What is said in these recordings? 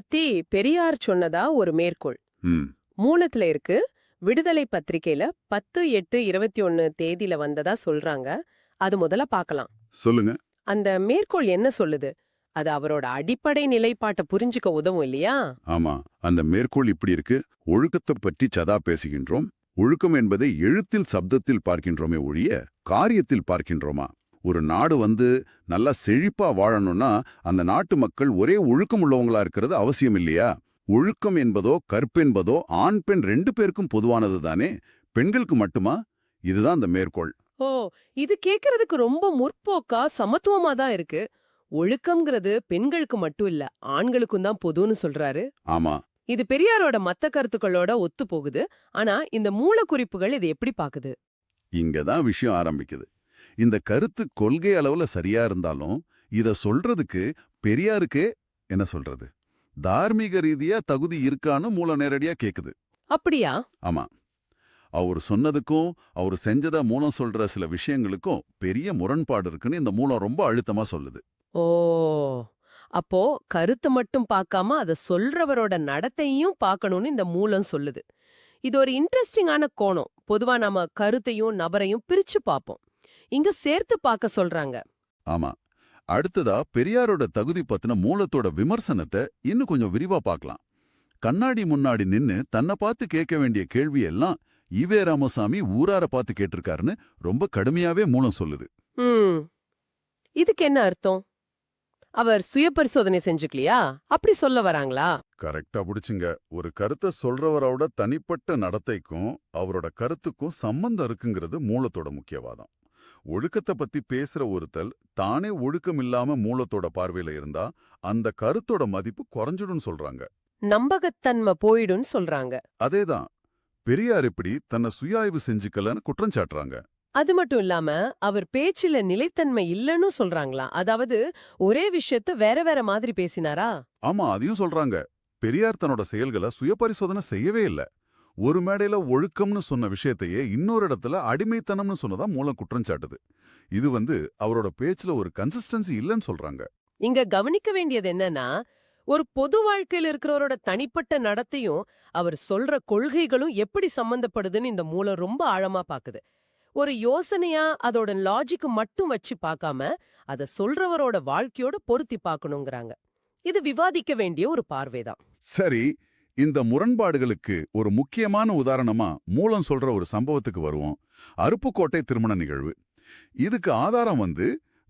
பத்தி பெரியார் சொன்னதா ஒரு மேற்கோள். மூலத்துல இருக்கு விடுதலை பத்திரிக்கையில பத்து எட்டு இருபத்தி ஒன்னு தேதியில வந்ததா சொல்றாங்க. அது முதல்ல பார்க்கலாம் சொல்லுங்க. அந்த மேற்கோள் என்ன சொல்லுது? அது அவரோட அடிப்படை நிலைப்பாட்டை புரிஞ்சுக்க உதவும் இல்லையா? ஆமா. அந்த மேற்கோள் இப்படி இருக்கு. ஒழுக்கத்தை பற்றி சதா பேசுகின்றோம். ஒழுக்கம் என்பதை எழுத்தில் சப்தத்தில் பார்க்கின்றோமே ஒழிய காரியத்தில் பார்க்கின்றோமா? ஒரு நாடு வந்து நல்லா செழிப்பா வாழணும்னா அந்த நாட்டு மக்கள் ஒரே ஒழுக்கம் உள்ளவங்களா இருக்கிறது அவசியம் இல்லையா? ஒழுக்கம் என்பதோ கற்பென்பதோ ஆண் பெண் ரெண்டு பேருக்கும் பொதுவானது தானே? பெண்களுக்கு மட்டுமா? இதுதான் அந்த மேற்கோள். ஓ இது கேக்குறதுக்கு ரொம்ப முற்போக்கா சமத்துவமா தான் இருக்கு. ஒழுக்கம்ங்கிறது பெண்களுக்கு மட்டும் இல்ல ஆண்களுக்கும் தான் பொதுன்னு சொல்றாரு. ஆமா. இது பெரியாரோட மத்த கருத்துக்களோட ஒத்து போகுது ஆனா இந்த மூலக்குறிப்புகள் இது எப்படி பாக்குது? இங்க தான் விஷயம் ஆரம்பிக்குது. இந்த கருத்து கொள்கை அளவுல சரியா இருந்தாலும் இத சொல்றதுக்கு பெரியாருக்கு என்ன சொல்றது? தார்மீக ரீதியா தகுதி இருக்கான்னு மூல நேரடியா கேக்குது. அப்படியா? ஆமா. அவர் சொன்னதுக்கும் அவர் செஞ்சதா மூலம் சொல்ற சில விஷயங்களுக்கும் பெரிய முரண்பாடு இருக்குன்னு இந்த மூலம் ரொம்ப அழுத்தமா சொல்லுது. ஓ! அப்போ கருத்து மட்டும் பார்க்காம அத சொல்றவரோட நடத்தையும் பார்க்கணும்னு இந்த மூலம் சொல்லுது. இது ஒரு இன்ட்ரெஸ்டிங்கான கோணம். பொதுவா நம்ம கருத்தையும் நபரையும் பிரிச்சு பார்ப்போம். இங்க சேர்த்து பார்க்க சொல்றாங்க. ஆமா. அடுத்ததா பெரியாரோட தகுதி பத்தின மூலத்தோட விமர்சனத்தை இன்னும் கொஞ்சம் விரிவா பார்க்கலாம் கண்ணாடி முன்னாடி நின்னு தன்னை பார்த்து கேட்க வேண்டிய கேள்வி எல்லாம் ஈவே ராமசாமி ஊரார பார்த்து கேட்டிருக்காருன்னு ரொம்ப கடுமையாவே மூலம் சொல்லுது. இதுக்கு என்ன அர்த்தம்? அவர் சுய பரிசோதனை செஞ்சுக்கலையா? அப்படி சொல்ல வராங்களா? கரெக்டா புடிச்சுங்க. ஒரு கருத்தை சொல்றவரோட தனிப்பட்ட நடத்தைக்கும் அவரோட கருத்துக்கும் சம்பந்தம் இருக்குங்கிறது மூலத்தோட முக்கியவாதம். ஒழுக்கத்தை பத்தி பேசுற ஒருத்தல் தானே ஒழுக்கம் இல்லாம மூலத்தோட பார்வையில இருந்தா அந்த கருத்தோட மதிப்பு குறைஞ்சிடும்னு சொல்றாங்க. நம்பகத்தன்மை போயிடும்னு சொல்றாங்க. அதேதான். பெரியார் இப்படி தன்னை சுயாய்வு செஞ்சுக்கலன்னு குற்றம் சாட்டுறாங்க. அது மட்டும் இல்லாம அவர் பேச்சுல நிலைத்தன்மை இல்லைன்னு சொல்றாங்களாம் அதாவது ஒரே விஷயத்த வேற வேற மாதிரி பேசினாரா? ஆமா அதையும் சொல்றாங்க. பெரியார் தன்னோட செயல்களை சுயபரிசோதனை செய்யவே இல்ல. ஒரு மேடையில ஒழுக்கம்னு சொன்ன விஷயத்தையே இன்னொரு இடத்துல அடிமைத்தனம்னு சொன்னதா மூலம் குற்றம் சாட்டுது. இது வந்து அவரோட பேச்சுல ஒரு கன்சிஸ்டன்சி இல்லைன்னு சொல்றாங்க. இங்க கவனிக்க வேண்டியது என்னன்னா ஒரு பொது வாழ்க்கையில இருக்கிறவரோட தனிப்பட்ட நடத்தையும் அவர் சொல்ற கொள்கைகளும் எப்படி சம்பந்தப்படுதுன்னு இந்த மூலம் ரொம்ப ஆழமா பாக்குது. ஒரு யோசனையா அதோட லாஜிக் மட்டும் வச்சு பார்க்காம அத சொல்றவரோட வாழ்க்கையோட பொருத்தி பார்க்கணுங்கிறாங்க இது விவாதிக்க வேண்டிய ஒரு பார்வைதான். சரி இந்த முரண்பாடுகளுக்கு ஒரு முக்கியமான உதாரணமா மூலம் சொல்ற ஒரு சம்பவத்துக்கு வருவோம். அருப்புக்கோட்டை திருமண நிகழ்வு. இதுக்கு ஆதாரம் வந்து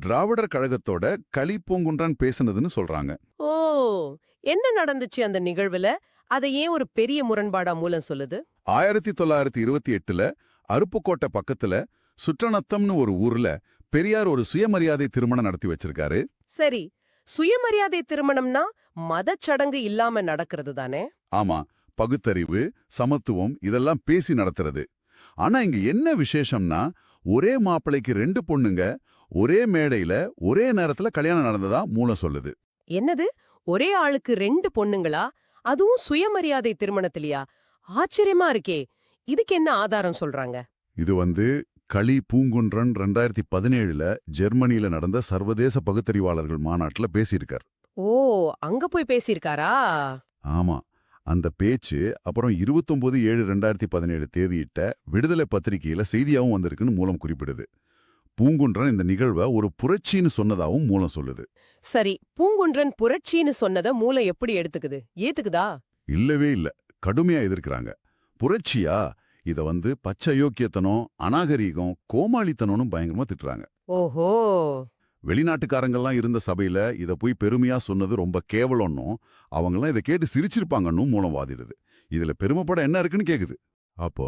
திராவிடர் கழகத்தோட களி பூங்குன்றன் பேசுனதுன்னு சொல்றாங்க. ஓ என்ன நடந்துச்சு அந்த நிகழ்வுல? அதை ஏன் ஒரு பெரிய முரண்பாடா மூலம் சொல்லுது? ஆயிரத்தி தொள்ளாயிரத்தி இருபத்தி எட்டுல அருப்புக்கோட்டை பக்கத்துல சுற்றநத்தம்னு ஒரு ஊர்ல பெரியார் ஒரு சுயமரியாதை திருமணம் நடத்தி வச்சிருக்காரு. சரி சுயமரியாதை திருமணம்னா மதச்சடங்கு இல்லாம நடக்கிறது தானே? ஆமா பகுத்தறிவு சமத்துவம் இதெல்லாம் பேசி நடத்துறது. ஆனா இங்க என்ன விசேஷம்னா ஒரே மாப்பிளைக்கு ரெண்டு பொண்ணுங்க ஒரே மேடையில ஒரே நேரத்துல கல்யாணம் நடந்ததா மூலம் சொல்லுது. என்னது? ஒரே ஆளுக்கு ரெண்டு பொண்ணுங்களா? அதுவும் சுயமரியாதை திருமணத்திலயா? ஆச்சரியமா இருக்கே. இதுக்கு என்ன ஆதாரம் சொல்றாங்க? இது வந்து களி பூங்குன்றன் ரெண்டாயிரத்தி பதினேழுல ஜெர்மனியில நடந்த சர்வதேச பகுத்தறிவாளர்கள் மாநாட்டுல பேசியிருக்கார். ஓ அங்க போய் பேசியிருக்காரா? ஆமா. அந்த பேச்சு அப்புறம் இருபத்தொன்பது ஏழு ரெண்டாயிரத்தி பதினேழு தேதியிட்ட விடுதலை பத்திரிகையில செய்தியாவும் வந்திருக்குன்னு மூலம் குறிப்பிடுது. பூங்குன்றன் இந்த நிகழ்வை ஒரு புரட்சின்னு சொன்னதாவும் மூலம் சொல்லுது. சரி பூங்குன்றன் புரட்சின்னு சொன்னத மூளை எப்படி எடுத்துக்குது? ஏத்துக்குதா? இல்லவே இல்ல. கடுமையா எதிர்க்கிறாங்க. புரட்சியா? இத வந்து பச்சை யோக்கியத்தனம் அநாகரீகம் கோமாளித்தனம்னு பயங்கரமா திட்டுறாங்க. ஓஹோ. வெளிநாட்டுக்காரங்கெல்லாம் இருந்த சபையில இத போய் பெருமையா சொன்னது ரொம்ப கேவலம்னும் அவங்கெல்லாம் இதை கேட்டு சிரிச்சிருப்பாங்கன்னும் மூலம் வாதிடுது. இதுல பெருமைப்பட என்ன இருக்குன்னு கேக்குது. அப்போ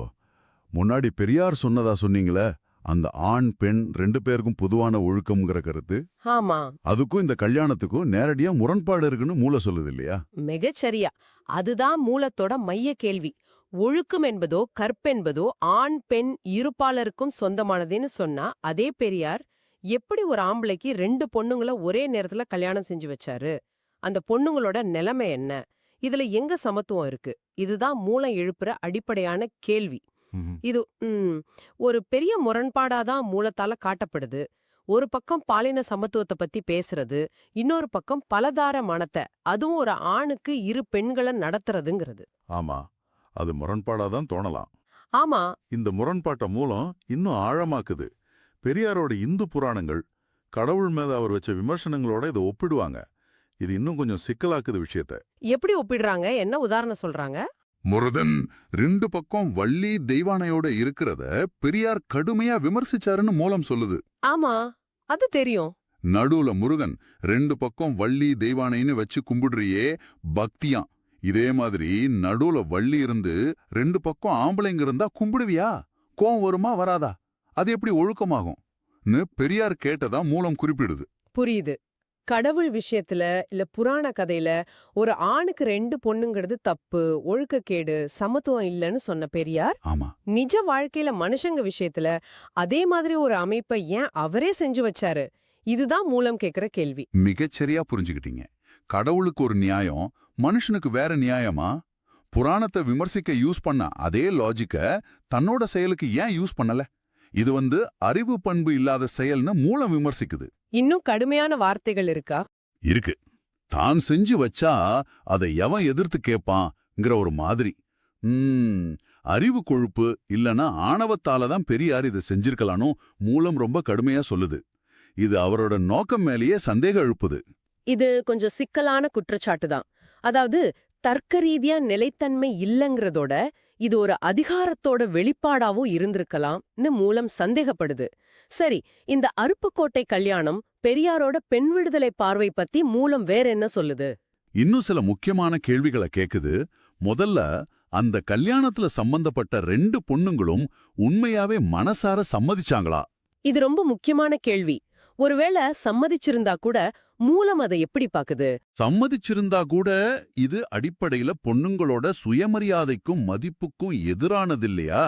முன்னாடி பெரியார் சொன்னதா சொன்னீங்களே அந்த ஆண் பெண் ரெண்டு பேருக்கும் பொதுவான ஒழுக்கம்ங்கிற கருத்து? ஆமா. அதுக்கும் இந்த கல்யாணத்துக்கும் நேரடியா முரண்பாடு இருக்குன்னு மூல சொல்லுது இல்லையா? மிகச்சரியா அதுதான் மூலத்தோட மைய கேள்வி. ஒழுக்கம் என்பதோ கற்பென்பதோ ஆண் பெண் இருப்பாளருக்கும் சொந்தமானதுன்னு சொன்னா அதே பெரியார் எப்படி ஒரு ஆம்பளைக்கு ரெண்டு பொண்ணுங்கள ஒரே நேரத்துல கல்யாணம் செஞ்சு வச்சாரு? அந்த பொண்ணுங்களோட நிலைமை என்ன? இதுல எங்க சமத்துவம் இருக்கு? இதுதான் மூலம் எழுப்புற அடிப்படையான கேள்வி. இது ஒரு பெரிய முரண்பாடாதான் மூலத்தால காட்டப்படுது. ஒரு பக்கம் பாலின சமத்துவத்தை பத்தி பேசுறது இன்னொரு பக்கம் பலதார மனத்தை அதுவும் ஒரு ஆணுக்கு இரு பெண்களை நடத்துறதுங்கிறது. ஆமா. அது முரண்பாடாதான் தோணலாம். ஆமா. இந்த முரண்பாட்ட மூலம் இன்னும் ஆழமாக்குது. பெரியாரோட இந்து புராணங்கள் கடவுள் மேல அவர் வச்ச விமர்சனங்களோட இதை ஒப்பிடுவாங்க. இது இன்னும் கொஞ்சம் சிக்கலாக்குது விஷயத்த. எப்படி ஒப்பிடுறாங்க? என்ன உதாரணம் சொல்றாங்க? முருதன் ரெண்டு பக்கம் வள்ளி தெய்வானையோட இருக்கிறத பெரியார் கடுமையா விமர்சிச்சாருன்னு மூலம் சொல்லுது. ஆமா அது தெரியும். நடுவுல முருகன் ரெண்டு பக்கம் வள்ளி தெய்வானைன்னு வச்சு கும்பிடுறியே பக்தியாம் இதே மாதிரி நடுவுல வள்ளி இருந்து ரெண்டு பக்கம் ஆம்பளைங்க இருந்தா கும்பிடுவியா? கோவம் வருமா வராதா? அது எப்படி ஒழுக்கமாகும்? ன்னு பெரியார் கேட்டதா மூலம் குறிப்பிடுது. புரியுது. கடவுள் விஷயத்துல இல்ல புராண கதையில ஒரு ஆணுக்கு ரெண்டு பொண்ணுங்கிறது தப்பு ஒழுக்கக்கேடு சமத்துவம் இல்லைன்னு சொன்ன பெரியார் ஆமா. நிஜ வாழ்க்கையில மனுஷங்க விஷயத்துல அதே மாதிரி ஒரு அமைப்பை ஏன் அவரே செஞ்சு வச்சாரு? இதுதான் மூலம் கேக்குற கேள்வி. மிகச்சரியா புரிஞ்சுக்கிட்டீங்க. கடவுளுக்கு ஒரு நியாயம் மனுஷனுக்கு வேற நியாயமா? புராணத்தை விமர்சிக்க யூஸ் பண்ண அதே லாஜிக்க தன்னோட செயலுக்கு ஏன் யூஸ் பண்ணல? இது வந்து அறிவு பண்பு இல்லாத செயல்னு மூலம் விமர்சிக்குது. இன்னும் கடுமையான வார்த்தைகள் இருக்கா? இருக்கு. தான் செஞ்சு வச்சா அதை எவன் எதிர்த்து கேட்பான்ங்கிற ஒரு மாதிரி. ம் அறிவு கொழுப்பு இல்லனா ஆணவத்தால தான் பெரியார் இதை செஞ்சிருக்கலானோ மூலம் ரொம்ப கடுமையா சொல்லுது. இது அவரோட நோக்கம் மேலேயே சந்தேகம் எழுப்புது. இது கொஞ்சம் சிக்கலான குற்றச்சாட்டு தான் அதாவது தர்க்க ரீதியா நிலைத்தன்மை இல்லைங்கிறதோட இது ஒரு அதிகாரத்தோட வெளிப்பாடாவும் இருந்திருக்கலாம்னு மூலம் சந்தேகப்படுது. சரி இந்த அருப்புக்கோட்டை கல்யாணம் பெரியாரோட பெண் விடுதலை பார்வை பத்தி மூலம் வேற என்ன சொல்லுது? இன்னும் சில முக்கியமான கேள்விகளை கேக்குது. முதல்ல அந்த கல்யாணத்துல சம்பந்தப்பட்ட ரெண்டு பொண்ணுங்களும் உண்மையாவே மனசார சம்மதிச்சாங்களா? இது ரொம்ப முக்கியமான கேள்வி. ஒருவேளை சம்மதிச்சிருந்தா கூட மூலம் அதை எப்படி பாக்குது சம்மதிச்சிருந்தா கூட இது அடிப்படையில பொண்ணுங்களோட சுயமரியாதைக்கும் மதிப்புக்கும் எதிரானது இல்லையா?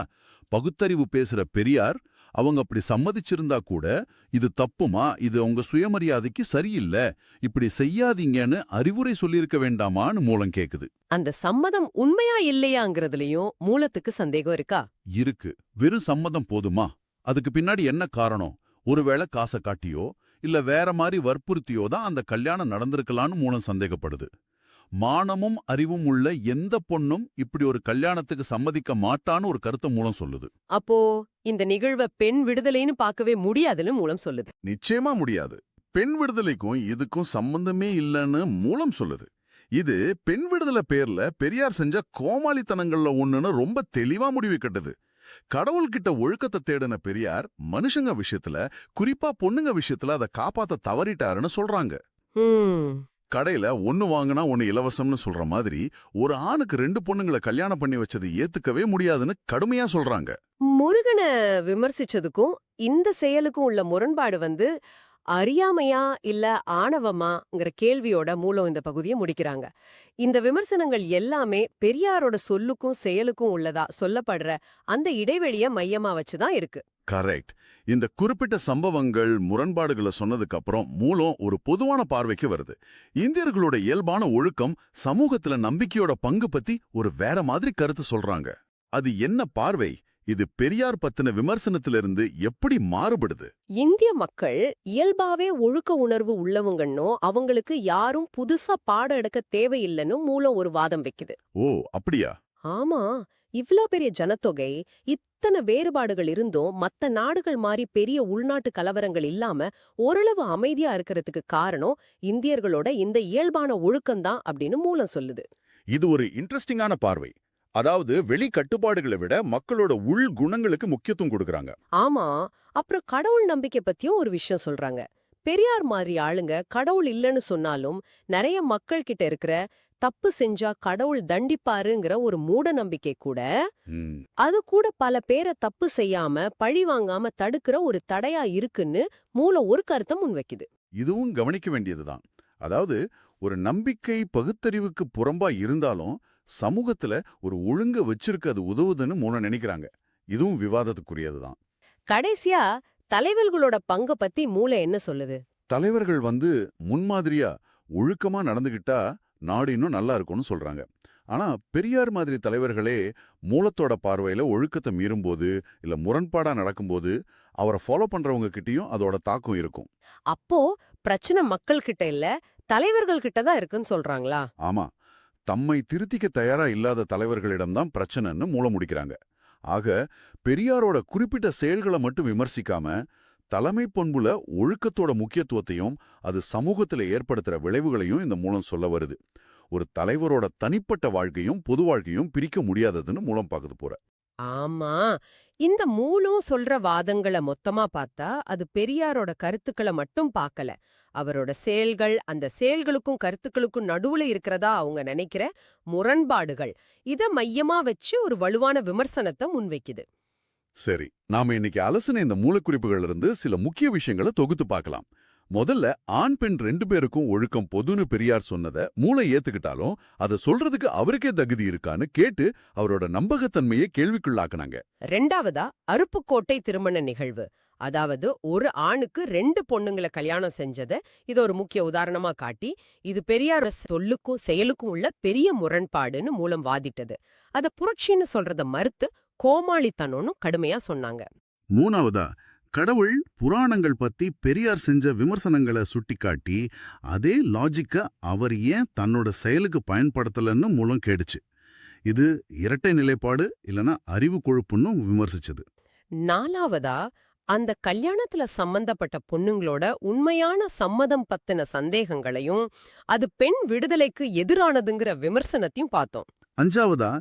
பகுத்தறிவு பேசுற பெரியார் அவங்க அப்படி சம்மதிச்சிருந்தா கூட இது தப்புமா? இது உங்க சுயமரியாதைக்கு சரியில்லை. இப்படி செய்யாதீங்கன்னு அறிவுரை சொல்லியிருக்க வேண்டாமான்னு மூலம் கேக்குது. அந்த சம்மதம் உண்மையா இல்லையாங்கிறதுலயும் மூலத்துக்கு சந்தேகம் இருக்கா? இருக்கு. வெறும் சம்மதம் போதுமா? அதுக்கு பின்னாடி என்ன காரணம்? ஒருவேளை காசை காட்டியோ இல்ல வேற மாதிரி வற்புறுத்தியோ தான் அந்த கல்யாணம் நடந்திருக்கலான்னு மூலம் சந்தேகப்படுது. மானமும் அறிவும் உள்ள எந்த பொண்ணும் இப்படி ஒரு கல்யாணத்துக்கு சம்மதிக்க மாட்டான்னு ஒரு கருத்தை மூலம் சொல்லுது. அப்போ இந்த நிகழ்வை பெண் விடுதலைன்னு பார்க்கவே முடியாதுன்னு மூலம் சொல்லுது. நிச்சயமா முடியாது. பெண் விடுதலைக்கும் இதுக்கும் சம்பந்தமே இல்லைன்னு மூலம் சொல்லுது. இது பெண் விடுதலை பேர்ல பெரியார் செஞ்ச கோமாளித்தனங்கள்ல ஒண்ணுன்னு ரொம்ப தெளிவா முடிவு கட்டுது. கடவுள்கிட்ட ஒழுக்கத்தை தேடின பெரியார் மனுஷங்க விஷயத்துல குறிப்பா பொண்ணுங்க விஷயத்துல அதை காப்பாத்த தவறிட்டாருன்னு சொல்றாங்க. கடையில ஒன்னு வாங்கினா ஒன்னு இலவசம்னு சொல்ற மாதிரி ஒரு ஆணுக்கு ரெண்டு பொண்ணுங்களை கல்யாணம் பண்ணி வச்சது ஏத்துக்கவே முடியாதுன்னு கடுமையா சொல்றாங்க. முருகனை விமர்சிச்சதுக்கும் இந்த செயலுக்கும் உள்ள முரண்பாடு வந்து அறியாமையா இல்ல ஆணவமாங்கிற கேள்வியோட மூலம் இந்த பகுதியை முடிக்கிறாங்க. இந்த விமர்சனங்கள் எல்லாமே பெரியாரோட சொல்லுக்கும் செயலுக்கும் உள்ளதா சொல்லப்படுற அந்த இடைவெளிய மையமா வச்சுதான் இருக்கு. கரெக்ட். இந்த குறிப்பிட்ட சம்பவங்கள் முரண்பாடுகளை சொன்னதுக்கு அப்புறம் மூலம் ஒரு பொதுவான பார்வைக்கு வருது. இந்தியர்களோட இயல்பான ஒழுக்கம் சமூகத்துல நம்பிக்கையோட பங்கு பத்தி ஒரு வேற மாதிரி கருத்து சொல்றாங்க. அது என்ன பார்வை? இது பெரியார் பத்தின விமர்சனத்திலிருந்து எப்படி மாறுபடுது? இந்திய மக்கள் இயல்பாவே ஒழுக்க உணர்வு உள்ளவங்கன்னோ அவங்களுக்கு யாரும் புதுசா பாடம் எடுக்க தேவையில்லைன்னு மூலம் ஒரு வாதம் வைக்குது. ஓ அப்படியா? ஆமா. இவ்ளோ பெரிய ஜனத்தொகை இத்தனை வேறுபாடுகள் இருந்தும் மத்த நாடுகள் மாதிரி பெரிய உள்நாட்டு கலவரங்கள் இல்லாம ஓரளவு அமைதியா இருக்கிறதுக்கு காரணம் இந்தியர்களோட இந்த இயல்பான ஒழுக்கம்தான் அப்படின்னு மூலம் சொல்லுது. இது ஒரு இன்ட்ரெஸ்டிங்கான பார்வை. அதாவது வெளி கட்டுப்பாடுகளை விட மக்களோட உள் குணங்களுக்கு முக்கியத்துவம் கொடுக்கறாங்க. ஆமா. அப்புறம் கடவுள் நம்பிக்கை பத்தியும் ஒரு விஷயம் சொல்றாங்க. பெரியார் மாதிரி ஆளுங்க கடவுள் இல்லைன்னு சொன்னாலும் நிறைய மக்கள் கிட்ட இருக்கிற தப்பு செஞ்சா கடவுள் தண்டிப்பாருங்கிற ஒரு மூட நம்பிக்கை கூட அது கூட பல பேரை தப்பு செய்யாம பழி வாங்காம தடுக்கிற ஒரு தடையா இருக்குன்னு மூலம் ஒரு கருத்தை முன்வைக்குது. இதுவும் கவனிக்க வேண்டியதுதான். அதாவது ஒரு நம்பிக்கை பகுத்தறிவுக்கு புறம்பா இருந்தாலும் சமூகத்துல ஒரு ஒழுங்க வச்சிருக்க அது உதவுதுன்னு மூலம் நினைக்கிறாங்க. இதுவும் விவாதத்துக்குரியதுதான் கடைசியா தலைவர்களோட பங்க பத்தி மூளை என்ன சொல்லுது? தலைவர்கள் வந்து முன்மாதிரியா ஒழுக்கமா நடந்துகிட்டா நாடு இன்னும் நல்லா இருக்கும்னு சொல்றாங்க. ஆனா பெரியார் மாதிரி தலைவர்களே மூலத்தோட பார்வையில ஒழுக்கத்தை மீறும்போது இல்ல முரண்பாடா நடக்கும்போது அவரை ஃபாலோ பண்றவங்க கிட்டயும் அதோட தாக்கம் இருக்கும். அப்போ பிரச்சனை மக்கள் கிட்ட இல்ல தலைவர்கள் கிட்ட தான் இருக்குன்னு சொல்றாங்களா? ஆமா. தம்மை திருத்திக்க தயாரா இல்லாத தலைவர்களிடம்தான் பிரச்சனைன்னு மூலம் முடிக்கிறாங்க. ஆக பெரியாரோட குறிப்பிட்ட செயல்களை மட்டும் விமர்சிக்காம தலைமை பண்புல ஒழுக்கத்தோட முக்கியத்துவத்தையும் அது சமூகத்துல ஏற்படுத்துற விளைவுகளையும் இந்த மூலம் சொல்ல வருது. ஒரு தலைவரோட தனிப்பட்ட வாழ்க்கையும் பொது வாழ்க்கையும் பிரிக்க முடியாததுன்னு மூலம் பார்க்குது போற. ஆமா. இந்த மூலும் சொல்ற வாதங்களை மொத்தமா பார்த்தா அது பெரியாரோட கருத்துக்களை மட்டும் பார்க்கல அவரோட செயல்கள் அந்த செயல்களுக்கும் கருத்துக்களுக்கும் நடுவுல இருக்கிறதா அவங்க நினைக்கிற முரண்பாடுகள் இத மையமா வச்சு ஒரு வலுவான விமர்சனத்தை முன்வைக்குது. சரி நாம இன்னைக்கு அலசின இந்த மூலக்குறிப்புகள் இருந்து சில முக்கிய விஷயங்களை தொகுத்து பார்க்கலாம் முதல்ல ஆண் பெண் ரெண்டு பேருக்கும் ஒழுக்கம் பொதுன்னு பெரியார் சொன்னதை மூளை ஏத்துக்கிட்டாலும் அதை சொல்றதுக்கு அவருக்கே தகுதி இருக்கான்னு கேட்டு அவரோட நம்பகத்தன்மையை கேள்விக்குள்ளாக்குனாங்க. ரெண்டாவதா அருப்புக்கோட்டை திருமண நிகழ்வு. அதாவது ஒரு ஆணுக்கு ரெண்டு பொண்ணுங்களை கல்யாணம் செஞ்சத இது ஒரு முக்கிய உதாரணமா காட்டி இது பெரியார் சொல்லுக்கும் செயலுக்கும் உள்ள பெரிய முரண்பாடுன்னு மூலம் வாதிட்டது. அத புரட்சின்னு சொல்றத மறுத்து கோமாளித்தனம்னு கடுமையா சொன்னாங்க. மூணாவதா கடவுள் புராணங்கள் பத்தி பெரியார் செஞ்ச விமர்சனங்களை சுட்டிக்காட்டி அதே லாஜிக்க அவர் ஏன் தன்னோட செயலுக்கு பயன்படுத்தலன்னு மூலம் கேடுச்சு இது இரட்டை நிலைப்பாடு இல்லனா அறிவு கொழுப்புன்னு விமர்சிச்சது. நாலாவதா அந்த கல்யாணத்துல சம்பந்தப்பட்ட பொண்ணுங்களோட உண்மையான சம்மதம் பத்தின சந்தேகங்களையும் அது பெண் விடுதலைக்கு எதிரானதுங்கிற விமர்சனத்தையும் பார்த்தோம். அஞ்சாவதா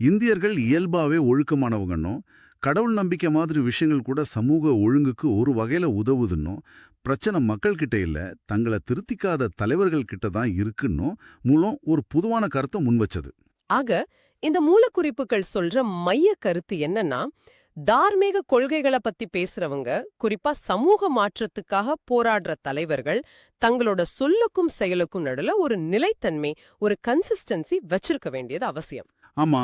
இந்தியர்கள் இயல்பாவே ஒழுக்கமானவங்கன்னும் கடவுள் நம்பிக்கை மாதிரி விஷயங்கள் கூட சமூக ஒழுங்குக்கு ஒரு வகையில உதவுதுன்னும் பிரச்சனை மக்கள் கிட்ட இல்ல தங்களை திருத்திக்காத தலைவர்கள் கிட்ட தான் இருக்குன்னும் மூலம் ஒரு பொதுவான கருத்தை முன்வச்சது ஆக இந்த மூலக்குறிப்புகள் சொல்ற மைய கருத்து என்னன்னா தார்மீக கொள்கைகளை பத்தி பேசுறவங்க குறிப்பா சமூக மாற்றத்துக்காக போராடுற தலைவர்கள் தங்களோட சொல்லுக்கும் செயலுக்கும் நடுல ஒரு நிலைத்தன்மை ஒரு கன்சிஸ்டன்சி வச்சிருக்க வேண்டியது அவசியம். ஆமா.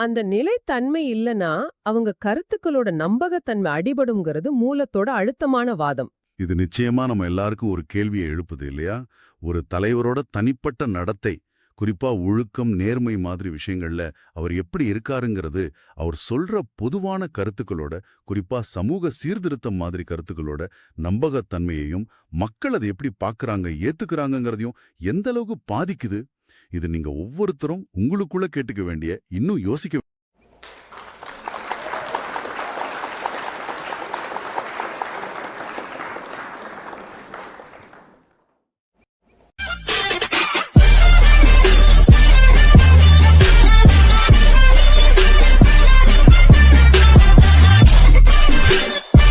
அந்த நிலைத்தன்மை இல்லனா அவங்க கருத்துக்களோட நம்பகத்தன்மை அடிபடுங்கிறது மூலத்தோட அழுத்தமான வாதம். இது நிச்சயமா நம்ம எல்லாருக்கும் ஒரு கேள்வியை எழுப்புது இல்லையா? ஒரு தலைவரோட தனிப்பட்ட நடத்தை குறிப்பா ஒழுக்கம் நேர்மை மாதிரி விஷயங்கள்ல அவர் எப்படி இருக்காருங்கிறது அவர் சொல்ற பொதுவான கருத்துக்களோட குறிப்பா சமூக சீர்திருத்தம் மாதிரி கருத்துக்களோட நம்பகத்தன்மையையும் மக்கள் அதை எப்படி பார்க்கறாங்க ஏத்துக்கிறாங்கிறதையும் எந்த அளவுக்கு பாதிக்குது? இது நீங்க ஒவ்வொருத்தரும் உங்களுக்குள்ள கேட்டுக்க வேண்டிய இன்னும் யோசிக்க